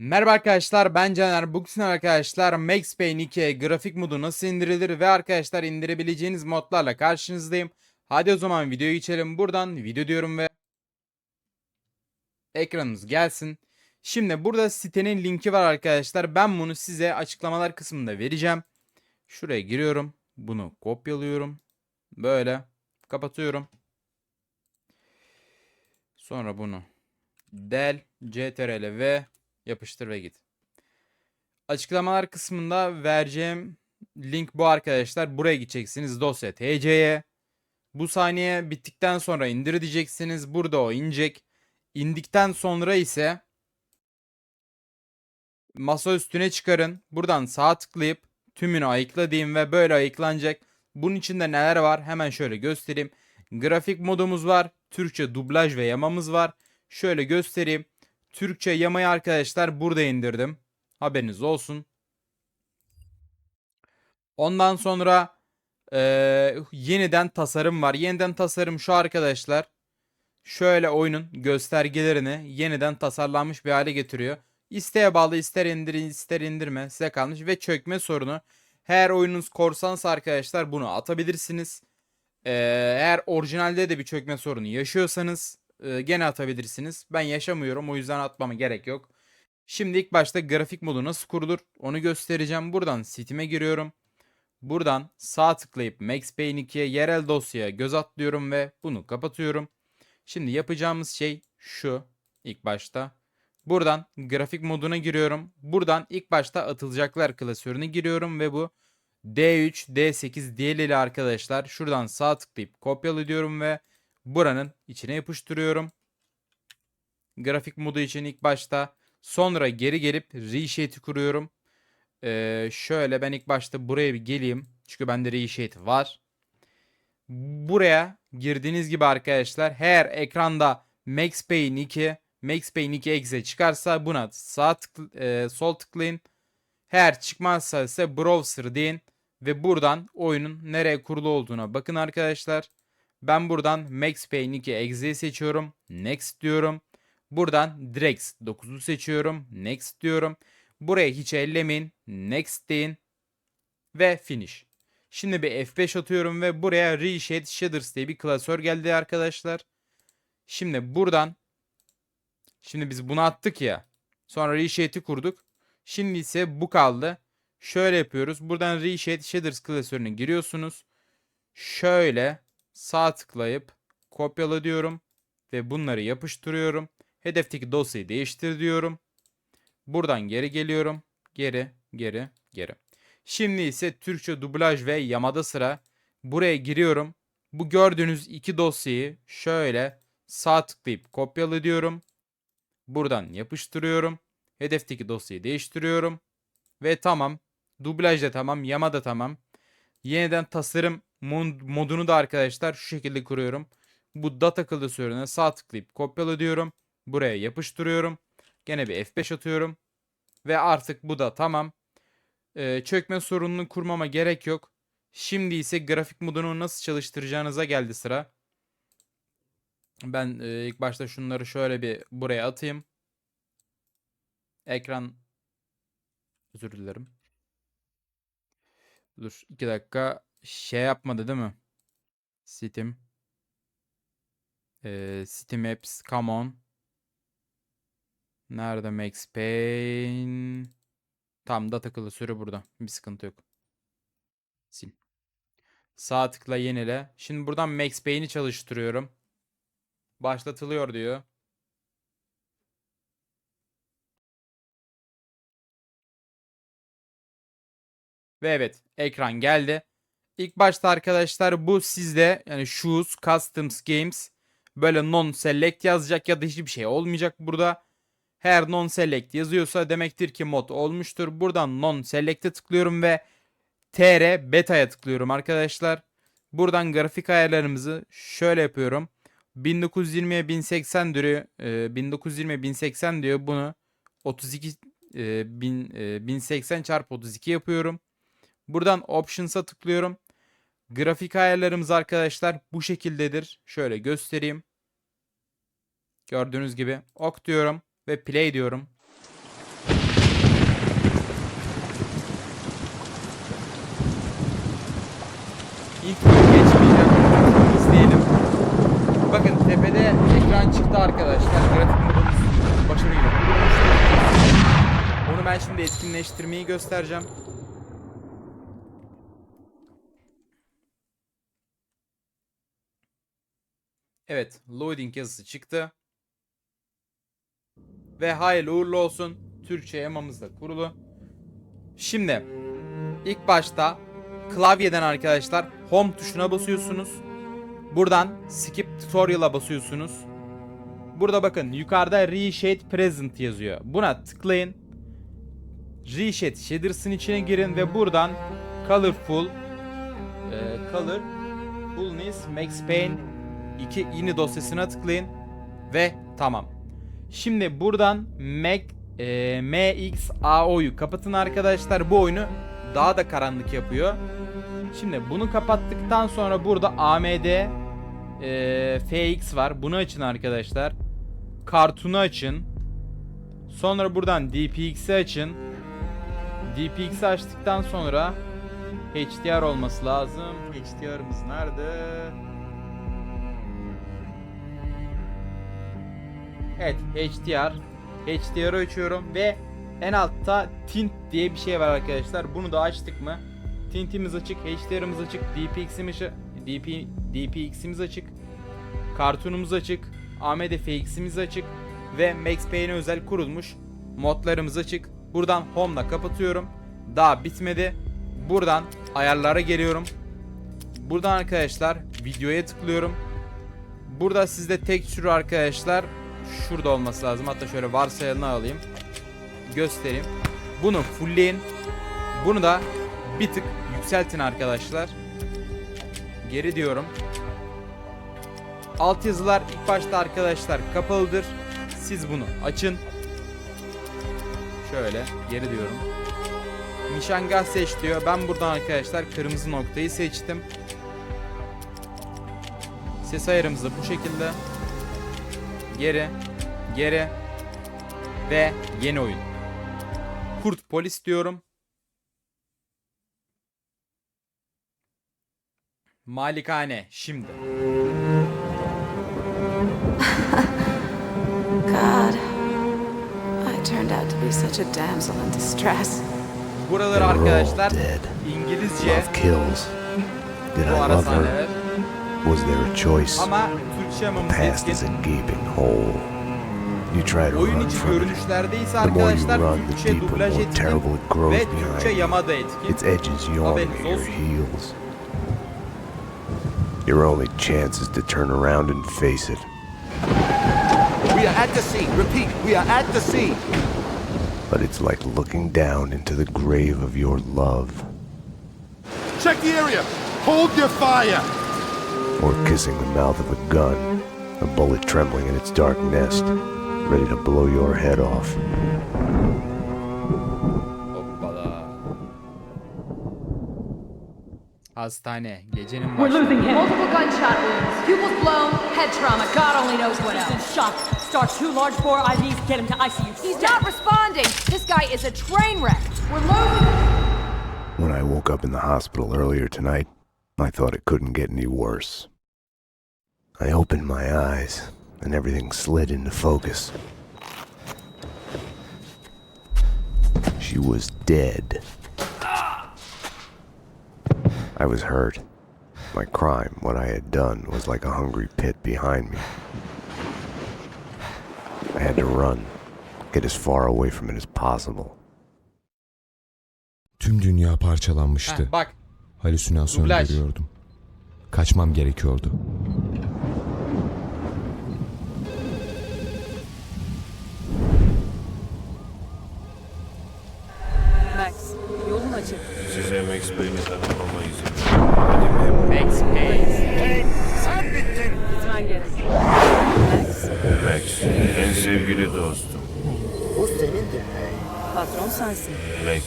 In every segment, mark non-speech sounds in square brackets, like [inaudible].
Merhaba arkadaşlar ben Caner. Bugün arkadaşlar Max Payne 2 grafik modu nasıl indirilir ve arkadaşlar indirebileceğiniz modlarla karşınızdayım. Hadi o zaman videoya geçelim. Buradan video diyorum ve ekranımız gelsin. Şimdi burada sitenin linki var arkadaşlar. Ben bunu size açıklamalar kısmında vereceğim. Şuraya giriyorum. Bunu kopyalıyorum. Böyle kapatıyorum. Sonra bunu del ctrl v Yapıştır ve git. Açıklamalar kısmında vereceğim link bu arkadaşlar. Buraya gideceksiniz dosya tc'ye. Bu saniye bittikten sonra indir diyeceksiniz. Burada o inecek. İndikten sonra ise masa üstüne çıkarın. Buradan sağ tıklayıp tümünü ayıkla diyeyim ve böyle ayıklanacak. Bunun içinde neler var hemen şöyle göstereyim. Grafik modumuz var. Türkçe dublaj ve yamamız var. Şöyle göstereyim. Türkçe yamayı arkadaşlar burada indirdim. Haberiniz olsun. Ondan sonra eee, yeniden tasarım var. Yeniden tasarım şu arkadaşlar. Şöyle oyunun göstergelerini yeniden tasarlanmış bir hale getiriyor. İsteğe bağlı ister indir ister indirme size kalmış ve çökme sorunu. Eğer oyununuz korsansa arkadaşlar bunu atabilirsiniz. Eee, eğer orijinalde de bir çökme sorunu yaşıyorsanız e, gene atabilirsiniz. Ben yaşamıyorum o yüzden atmama gerek yok. Şimdi ilk başta grafik modu nasıl kurulur onu göstereceğim. Buradan Steam'e giriyorum. Buradan sağ tıklayıp Max Payne 2'ye yerel dosyaya göz atlıyorum ve bunu kapatıyorum. Şimdi yapacağımız şey şu ilk başta. Buradan grafik moduna giriyorum. Buradan ilk başta atılacaklar klasörüne giriyorum ve bu D3, D8 diğerleri arkadaşlar. Şuradan sağ tıklayıp kopyala diyorum ve buranın içine yapıştırıyorum. Grafik modu için ilk başta sonra geri gelip reshade'i kuruyorum. Ee, şöyle ben ilk başta buraya bir geleyim. Çünkü bende reshade var. Buraya girdiğiniz gibi arkadaşlar her ekranda Max Payne 2, Max Payne 2 exe çıkarsa buna sağ tık, e, sol tıklayın. Eğer çıkmazsa ise browser deyin ve buradan oyunun nereye kurulu olduğuna bakın arkadaşlar. Ben buradan Max Payne 2 Exe'yi seçiyorum. Next diyorum. Buradan Drex 9'u seçiyorum. Next diyorum. Buraya hiç ellemeyin. Next deyin. Ve finish. Şimdi bir F5 atıyorum ve buraya Reshade Shaders diye bir klasör geldi arkadaşlar. Şimdi buradan Şimdi biz bunu attık ya. Sonra Reshade'i kurduk. Şimdi ise bu kaldı. Şöyle yapıyoruz. Buradan Reshade Shaders klasörüne giriyorsunuz. Şöyle sağ tıklayıp kopyala diyorum ve bunları yapıştırıyorum. Hedefteki dosyayı değiştir diyorum. Buradan geri geliyorum. Geri, geri, geri. Şimdi ise Türkçe dublaj ve yamada sıra. Buraya giriyorum. Bu gördüğünüz iki dosyayı şöyle sağ tıklayıp kopyala diyorum. Buradan yapıştırıyorum. Hedefteki dosyayı değiştiriyorum. Ve tamam. Dublaj da tamam. Yama da tamam. Yeniden tasarım mod- modunu da arkadaşlar şu şekilde kuruyorum. Bu data klasörüne sağ tıklayıp kopyala diyorum. Buraya yapıştırıyorum. Gene bir F5 atıyorum. Ve artık bu da tamam. Ee, çökme sorununu kurmama gerek yok. Şimdi ise grafik modunu nasıl çalıştıracağınıza geldi sıra. Ben e, ilk başta şunları şöyle bir buraya atayım. Ekran özür dilerim. Dur 2 dakika şey yapmadı değil mi? Steam. Ee, Steam Apps come on. Nerede Max Payne? Tam da takılı süre burada. Bir sıkıntı yok. Sil. Sağ tıkla yenile. Şimdi buradan Max Payne'i çalıştırıyorum. Başlatılıyor diyor. Ve evet ekran geldi. İlk başta arkadaşlar bu sizde yani Shoes, Customs Games böyle non select yazacak ya da hiçbir şey olmayacak burada. Her non select yazıyorsa demektir ki mod olmuştur. Buradan non select'e tıklıyorum ve TR beta'ya tıklıyorum arkadaşlar. Buradan grafik ayarlarımızı şöyle yapıyorum. 1920'ye 1080 diyor. E, 1920 1080 diyor. Bunu 32 e, 1000, e, 1080 çarpı 32 yapıyorum. Buradan Options'a tıklıyorum. Grafik ayarlarımız arkadaşlar bu şekildedir. Şöyle göstereyim. Gördüğünüz gibi ok diyorum ve play diyorum. İlk bölüm geçmeyeceğim. İzleyelim. Bakın tepede ekran çıktı arkadaşlar. Grafik modumuz başarıyla. Onu ben şimdi etkinleştirmeyi göstereceğim. Evet, loading yazısı çıktı. Ve hayırlı uğurlu olsun. Türkçe yamamız da kurulu. Şimdi ilk başta klavyeden arkadaşlar home tuşuna basıyorsunuz. Buradan skip tutorial'a basıyorsunuz. Burada bakın yukarıda reshade present yazıyor. Buna tıklayın. Reshade shaders'ın içine girin ve buradan colorful e, color fullness max paint 2 yeni dosyasına tıklayın ve tamam. Şimdi buradan Mac e, MXAO'yu kapatın arkadaşlar. Bu oyunu daha da karanlık yapıyor. Şimdi bunu kapattıktan sonra burada AMD e, FX var. Bunu açın arkadaşlar. Kartunu açın. Sonra buradan DPX'i açın. DPX'i açtıktan sonra HDR olması lazım. HDR'ımız nerede? Evet HDR. HDR'ı açıyorum ve en altta tint diye bir şey var arkadaşlar. Bunu da açtık mı? Tintimiz açık, HDR'ımız açık, DPX'imiz DP, DPX'imiz açık. Kartunumuz açık. AMD FX'imiz açık ve Max Payne'e özel kurulmuş modlarımız açık. Buradan Home'la kapatıyorum. Daha bitmedi. Buradan ayarlara geliyorum. Buradan arkadaşlar videoya tıklıyorum. Burada sizde tek sürü arkadaşlar şurada olması lazım. Hatta şöyle varsayalını alayım. Göstereyim. Bunu fullleyin. Bunu da bir tık yükseltin arkadaşlar. Geri diyorum. Alt yazılar ilk başta arkadaşlar kapalıdır. Siz bunu açın. Şöyle geri diyorum. Nişangah seç diyor. Ben buradan arkadaşlar kırmızı noktayı seçtim. Ses ayarımız da bu şekilde. Geri, geri ve yeni oyun. Kurt polis diyorum. Malikane şimdi. [laughs] God, I turned out to be such a damsel in distress. All arkadaşlar dead. İngilizce Love kills. Did I love her? Was there a choice? Ama Türkçe Past is a gaping hole. You try to Oyun run içi from it. görünüşlerde ise The more you arkadaşlar run, the Türkçe deeper, dublaj more etkin terrible it grows ve Türkçe behind. yama da etkin. Its edges yawn Haberiniz at your olsun. heels. Your only chance is to turn around and face it. We are at the scene. Repeat, we are at the scene. But it's like looking down into the grave of your love. Check the area. Hold your fire. Or kissing the mouth of a gun, a bullet trembling in its dark nest, ready to blow your head off. Hoppala. Hastane. Gecenin We're başı. losing him. Multiple gunshot wounds, pupils blown, head trauma. God only knows what He's in else. shock. Start two large bore IVs. Get him to ICU. He's not responding. This guy is a train wreck. We're losing. When I woke up in the hospital earlier tonight, I thought it couldn't get any worse. I opened my eyes, and everything slid into focus. She was dead. I was hurt. My crime, what I had done, was like a hungry pit behind me. I had to run, get as far away from it as possible. Tüm dünya Heh, parçalanmıştı. bak Halüsinasyon dublaj. görüyordum. Kaçmam gerekiyordu. Max, yolun açık. Size Max Payne'i tanımama izin verin. Hadi memur. Max Payne. Gitmen gerek. Max, Max, en sevgili dostum. patron sensin. Max,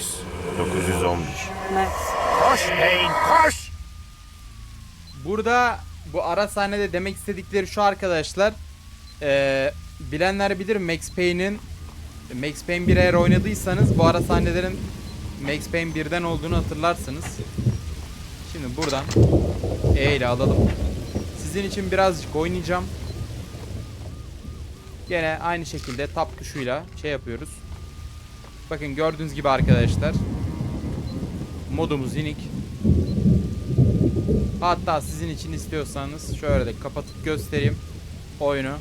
911. Max, Burada bu ara sahnede demek istedikleri şu arkadaşlar. Eee, bilenler bilir Max Payne'in Max Payne 1 eğer oynadıysanız bu ara sahnelerin Max Payne 1'den olduğunu hatırlarsınız. Şimdi buradan E ile alalım. Sizin için birazcık oynayacağım. Gene aynı şekilde tap tuşuyla şey yapıyoruz. Bakın gördüğünüz gibi arkadaşlar. Modumuz inik. Hatta sizin için istiyorsanız şöyle de kapatıp göstereyim oyunu.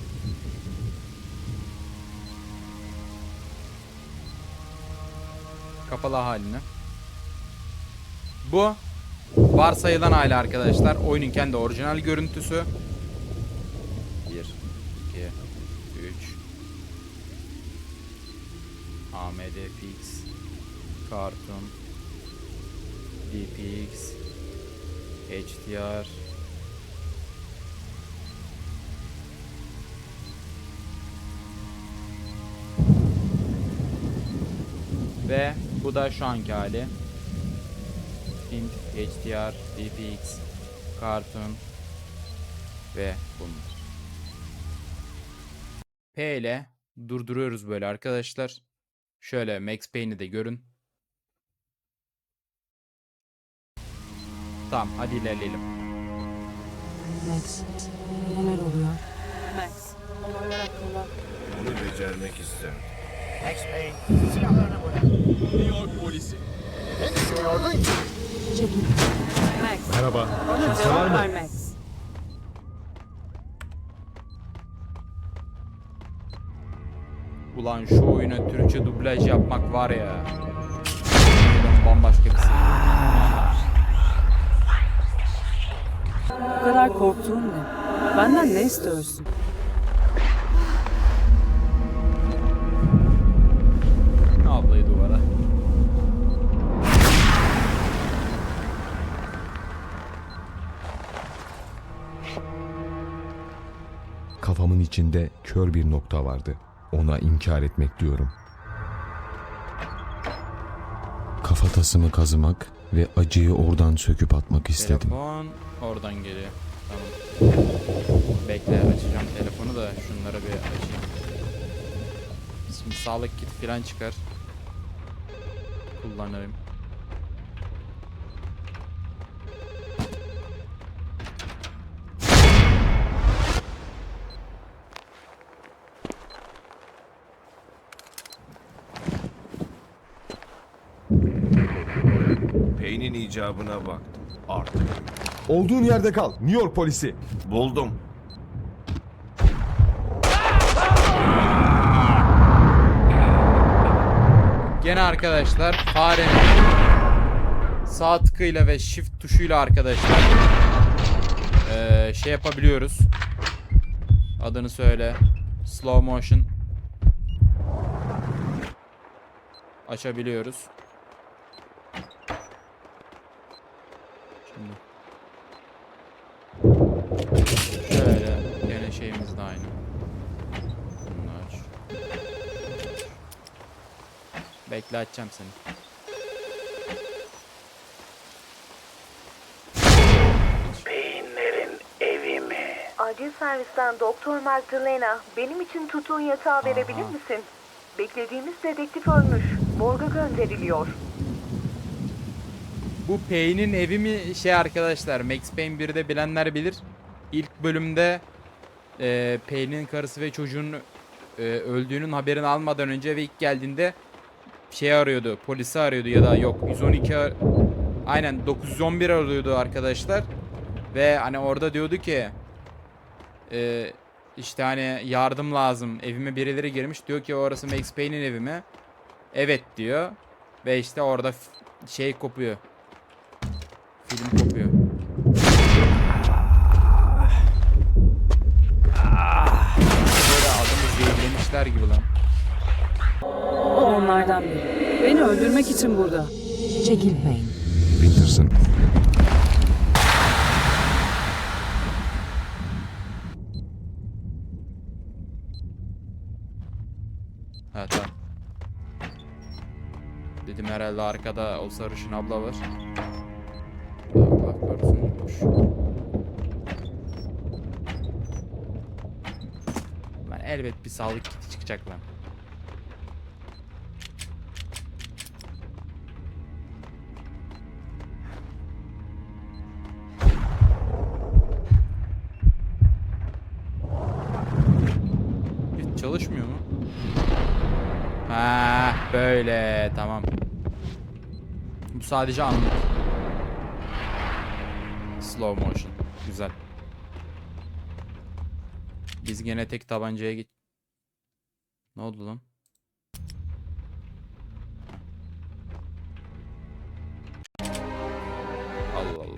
Kapalı halini. Bu varsayılan hali arkadaşlar. Oyunun kendi orijinal görüntüsü. 1 2 3 AMD FX Cartoon DPX HDR Ve bu da şu anki hali. Int, HDR, DPX, Cartoon ve bunlar. P ile durduruyoruz böyle arkadaşlar. Şöyle Max Payne'i de görün. Tamam hadi ilerleyelim. Max. Neler oluyor? Max. Olaylar hakkında. Bunu becermek isterim. Çekil. Max. Merhaba. Bana cevap ver Max. Ulan şu oyuna Türkçe dublaj yapmak var ya. Bambaşka bir şey. Bu kadar korktuğun ne? Benden ne istiyorsun? Ablayı duvara. Kafamın içinde kör bir nokta vardı. Ona inkar etmek diyorum. Kafatasımı kazımak ve acıyı oradan söküp atmak istedim. Telefon oradan geliyor. Tamam. Bekle açacağım telefonu da şunları bir açayım. Şimdi sağlık kit falan çıkar. Kullanırım. Peynin icabına baktım. Artık Olduğun yerde kal. New York polisi. buldum. Gene arkadaşlar farenin sağ tıkıyla ve shift tuşuyla arkadaşlar eee, şey yapabiliyoruz. Adını söyle. Slow motion açabiliyoruz. Şimdi şöyle gene şeyimiz de aynı. Bunu aç. Bekle açacağım seni. Acil servisten Doktor Magdalena, benim için tutun yatağı verebilir misin? Beklediğimiz dedektif ölmüş. Morga gönderiliyor. Bu Payne'in evi mi şey arkadaşlar Max Payne 1'de bilenler bilir. İlk bölümde e, Payne'in karısı ve çocuğun e, öldüğünün haberini almadan önce ve ilk geldiğinde şey arıyordu. Polisi arıyordu ya da yok 112 ar- aynen 911 arıyordu arkadaşlar. Ve hani orada diyordu ki e, işte hani yardım lazım. Evime birileri girmiş. Diyor ki orası Max Payne'in evi mi? Evet diyor. Ve işte orada şey kopuyor. Film kopuyor. Böyle adamı zehirlemişler gibi lan. O onlardan biri. Beni öldürmek için burada. Çekil Payne. Peterson. Ha tamam. Dedim herhalde arkada o sarışın abla var. Allah korusun. Boş. Lan elbet bir sağlık kiti çıkacak lan. Çalışmıyor mu? Ha. Böyle tamam. Bu sadece anlık. Slow motion. Güzel. Biz gene tek tabancaya git. Ne oldu lan? Allah Allah.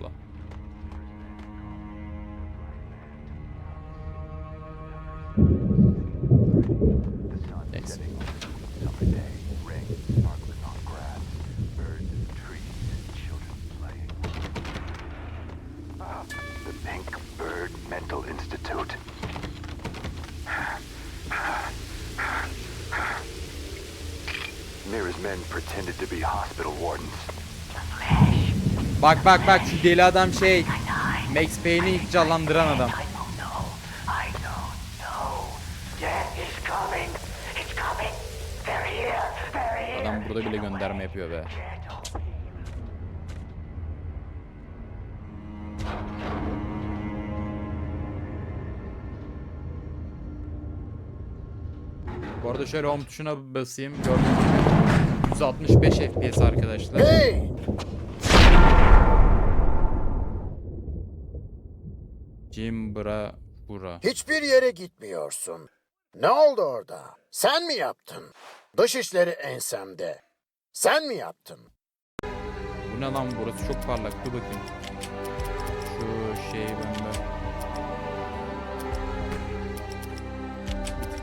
Pretended to be hospital wardens. Bak bak bak şu deli adam şey. Max Payne'i ilk canlandıran adam. Adam burada bile gönderme yapıyor be. Bu arada şöyle home tuşuna basayım. Gördüğünüz gibi 165 FPS arkadaşlar. Hey! Jim Bra Bura. Hiçbir yere gitmiyorsun. Ne oldu orada? Sen mi yaptın? Dışişleri ensemde. Sen mi yaptın? Bu ne lan burası çok parlak. Dur bakayım. Şu şeyi ben de...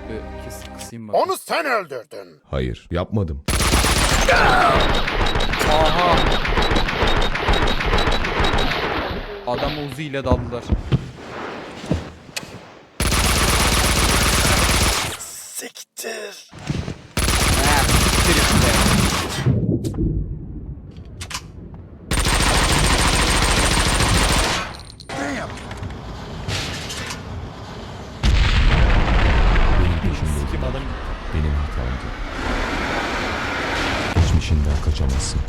Bir kıs, kısayım bakayım. Onu sen öldürdün. Hayır, yapmadım. Aha! Adam Uzi ile daldılar. Siktir. Geçmişinden kaçamazsın.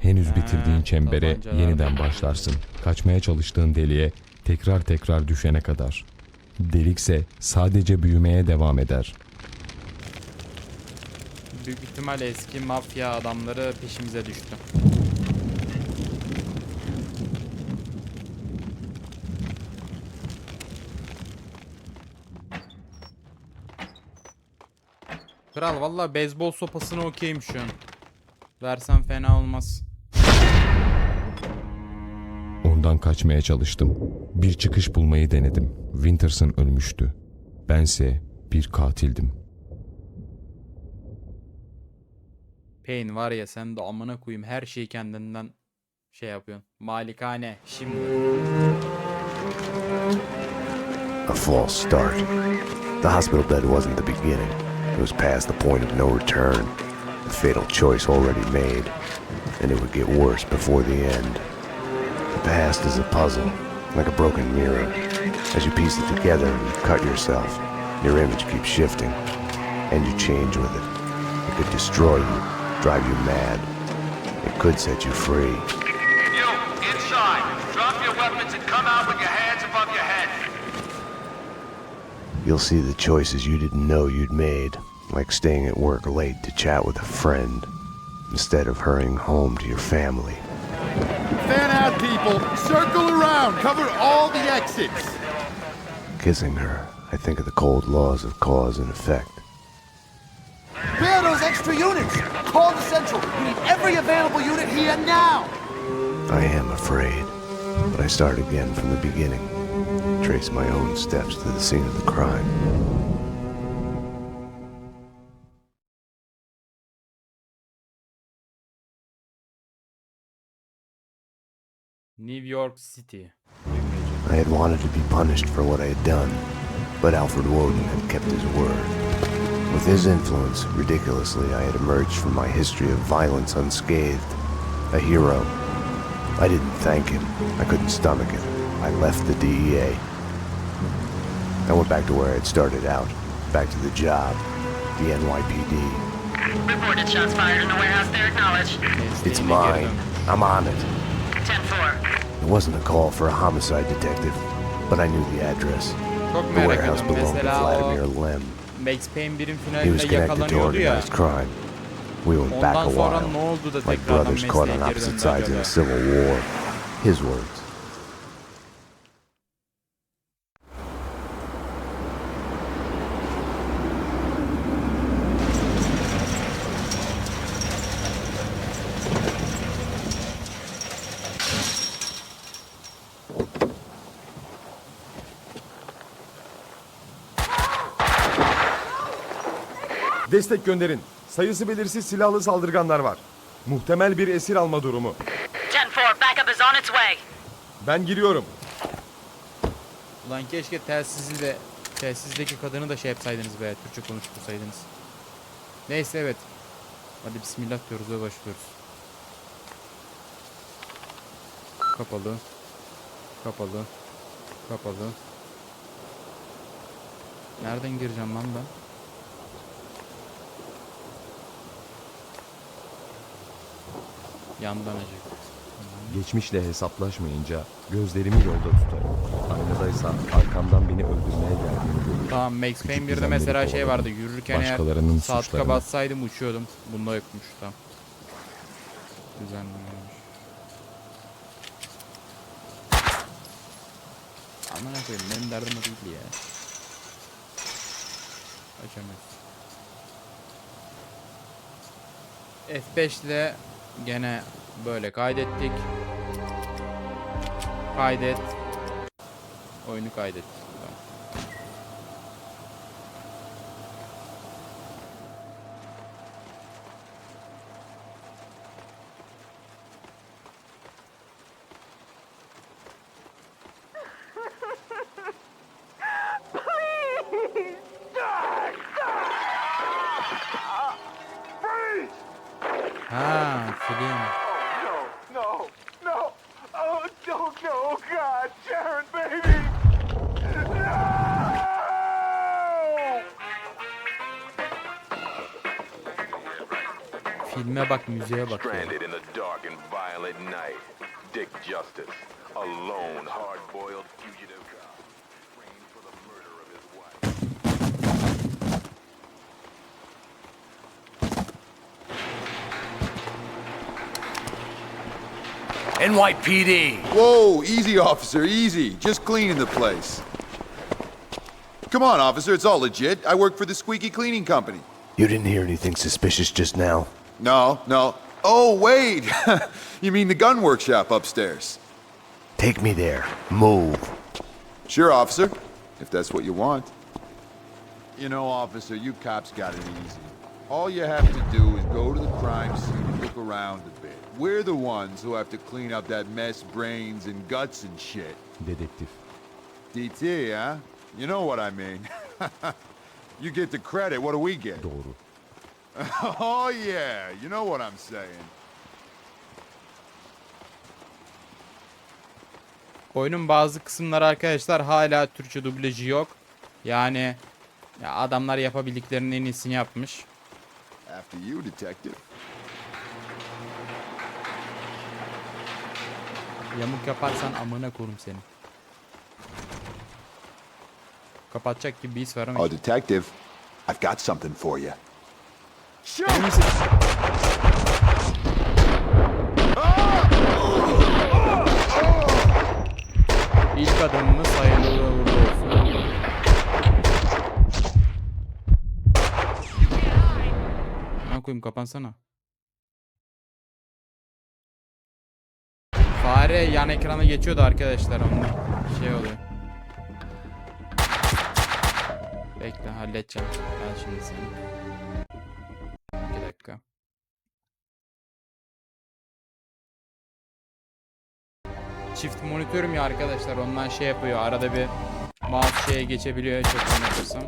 Henüz bitirdiğin çembere yeniden başlarsın. Kaçmaya çalıştığın deliğe tekrar tekrar düşene kadar. Delikse sadece büyümeye devam eder. Büyük ihtimal eski mafya adamları peşimize düştü. Kral valla beyzbol sopasını okeyim şu an. Versen fena olmaz. Ondan kaçmaya çalıştım. Bir çıkış bulmayı denedim. Winterson ölmüştü. Bense bir katildim. Pain var ya sen de amına koyayım her şeyi kendinden şey yapıyorsun. Malikane şimdi. A false start. The hospital bed wasn't the beginning. It was past the point of no return. A fatal choice already made, and it would get worse before the end. The past is a puzzle, like a broken mirror. As you piece it together and you cut yourself, your image keeps shifting, and you change with it. It could destroy you, drive you mad. It could set you free. You, inside. Drop your weapons and come out with your hands above your head. You'll see the choices you didn't know you'd made, like staying at work late to chat with a friend, instead of hurrying home to your family. Fan out, people. Circle around. Cover all the exits. Kissing her, I think of the cold laws of cause and effect. Are those extra units? Call the central. We need every available unit here now. I am afraid, but I start again from the beginning. Trace my own steps to the scene of the crime. New York City. I had wanted to be punished for what I had done, but Alfred Woden had kept his word. With his influence, ridiculously, I had emerged from my history of violence unscathed. A hero. I didn't thank him. I couldn't stomach it. I left the DEA. I went back to where I had started out. Back to the job. The NYPD. Reported shots fired in the warehouse there. Acknowledged. It's Mesleğine mine. I'm on it. 10-4. It wasn't a call for a homicide detective, but I knew the address. Çok The merak warehouse ediyorum. belonged to Mesela o Vladimir Lem. Max Payne birim He was finalinde connected to yakalanıyordu ya. organized crime. We went back a Ondan sonra while, ne oldu da like tekrardan brothers caught mesleğe on geri opposite döndü sides in acaba? a civil war. His words. Destek gönderin. Sayısı belirsiz silahlı saldırganlar var. Muhtemel bir esir alma durumu. 10-4, backup is on its way. Ben giriyorum. Ulan keşke telsizi de telsizdeki kadını da şey yapsaydınız be. Türkçe konuştursaydınız. Neyse evet. Hadi bismillah diyoruz ve başlıyoruz. Kapalı. Kapalı. Kapalı. Nereden gireceğim lan ben? Yandan acık. Geçmişle hesaplaşmayınca gözlerimi yolda tutarım. Aynadaysa arkamdan beni öldürmeye geldiğini görürüm. Tamam Max Payne 1'de düzenleri mesela şey kovalarım. vardı. Yürürken eğer Başkalarının suçlarını. bassaydım uçuyordum. Bunda yokmuş tamam. Düzenlemiş. Aman koyayım benim derdim o değil ya. Açamıyoruz. F5 ile gene böyle kaydettik. Kaydet. Oyunu kaydet. The murder of his wife. NYPD. Whoa, easy, officer, easy. Just cleaning the place. Come on, officer, it's all legit. I work for the Squeaky Cleaning Company. You didn't hear anything suspicious just now? No, no. Oh, wait! [laughs] you mean the gun workshop upstairs? Take me there. Move. Sure, officer, if that's what you want. You know, officer, you cops got it easy. All you have to do is go to the crime scene and look around a bit. We're the ones who have to clean up that mess, brains and guts and shit. Detective. DT, huh? You know what I mean. [laughs] you get the credit, what do we get? Doğru. [laughs] Oh, yeah, you know what I'm saying. Oyunun bazı kısımları arkadaşlar hala Türkçe dublajı yok. Yani ya adamlar yapabildiklerinin en iyisini yapmış. After you, detective. Yamuk yaparsan amına korum seni. Kapatacak gibi bir his var ama. Oh, detective, I've got something for you. İlk adımımız hayırlı uğurlu olsun. Ne koyayım kapansana. Fare yan ekrana geçiyordu arkadaşlar onunla. Şey oluyor. Bekle halledeceğim. Ben şimdi seni. Çift monitörüm ya arkadaşlar ondan şey yapıyor arada bir mouse şeye geçebiliyor çok oynatırsam.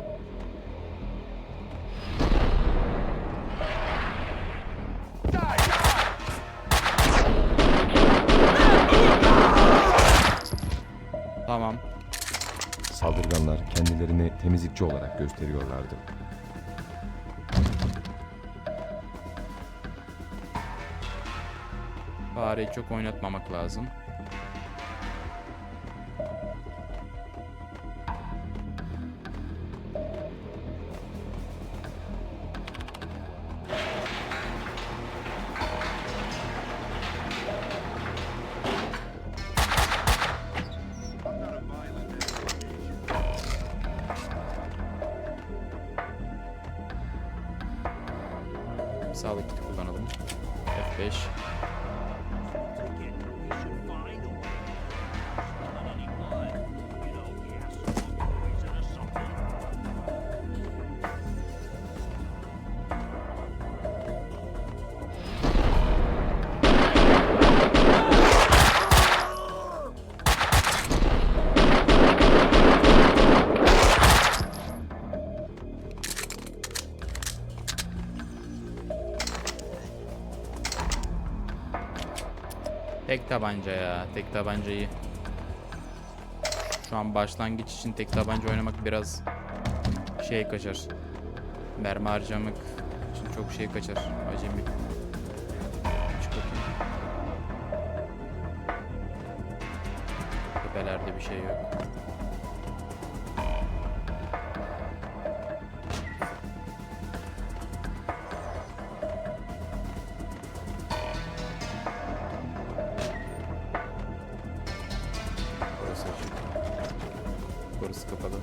Tamam. Saldırganlar kendilerini temizlikçi olarak gösteriyorlardı. Fareyi çok oynatmamak lazım. Tek tabanca ya. Tek tabancayı. Şu an başlangıç için tek tabanca oynamak biraz şey kaçar. Mermi harcamak için çok şey kaçar. Acemi. Çık bakayım. Tepelerde bir şey yok. Kapalı.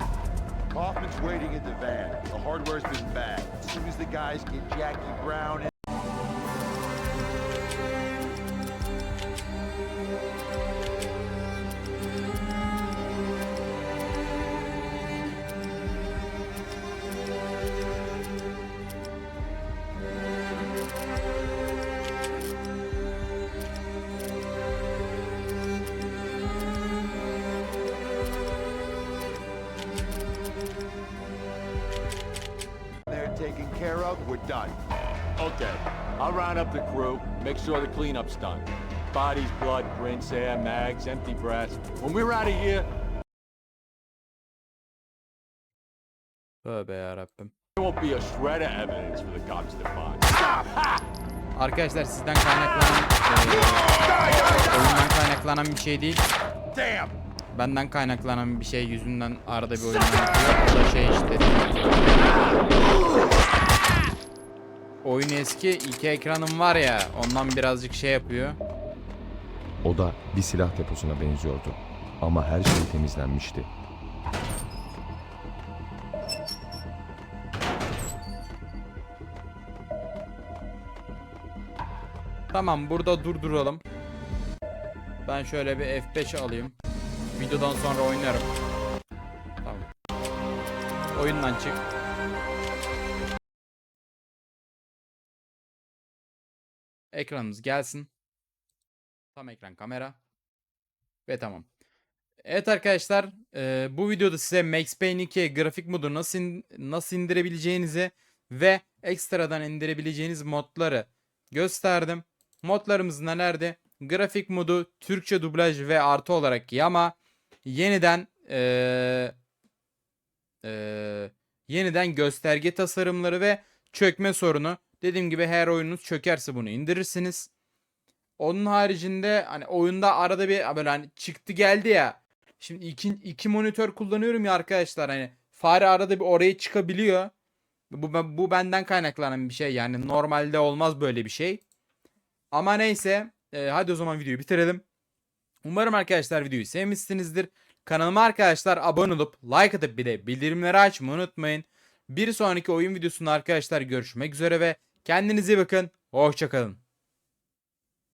Hoffman's waiting in the van. The hardware's been bad. As soon as the guys get Jackie Brown in. Bodies, blood, prints, air, mags, empty brass. When we're out of here, Tövbe yarabbim. there won't be a shred of evidence for the cops to find. Arkadaşlar sizden kaynaklanan eee, oyundan kaynaklanan bir şey değil. Damn! Benden kaynaklanan bir şey yüzünden arada bir oyundan yapıyor. O da şey işte. Oyun eski iki ekranım var ya ondan birazcık şey yapıyor. O da bir silah deposuna benziyordu. Ama her şey temizlenmişti. Tamam burada durduralım. Ben şöyle bir F5 alayım. Videodan sonra oynarım. Tamam. Oyundan çık. Ekranımız gelsin. Tam ekran kamera. Ve tamam. Evet arkadaşlar, e, bu videoda size Max Payne 2 grafik modu nasıl in- nasıl indirebileceğinizi ve ekstradan indirebileceğiniz modları gösterdim. Modlarımız nelerdi? Grafik modu, Türkçe dublaj ve artı olarak yama, yeniden eee, eee, yeniden gösterge tasarımları ve çökme sorunu. Dediğim gibi her oyununuz çökerse bunu indirirsiniz. Onun haricinde hani oyunda arada bir böyle hani çıktı geldi ya. Şimdi iki, iki monitör kullanıyorum ya arkadaşlar hani fare arada bir oraya çıkabiliyor. Bu, bu benden kaynaklanan bir şey yani normalde olmaz böyle bir şey. Ama neyse e, hadi o zaman videoyu bitirelim. Umarım arkadaşlar videoyu sevmişsinizdir. Kanalıma arkadaşlar abone olup like atıp bir de bildirimleri açmayı unutmayın. Bir sonraki oyun videosunda arkadaşlar görüşmek üzere ve kendinize bakın. Hoşçakalın.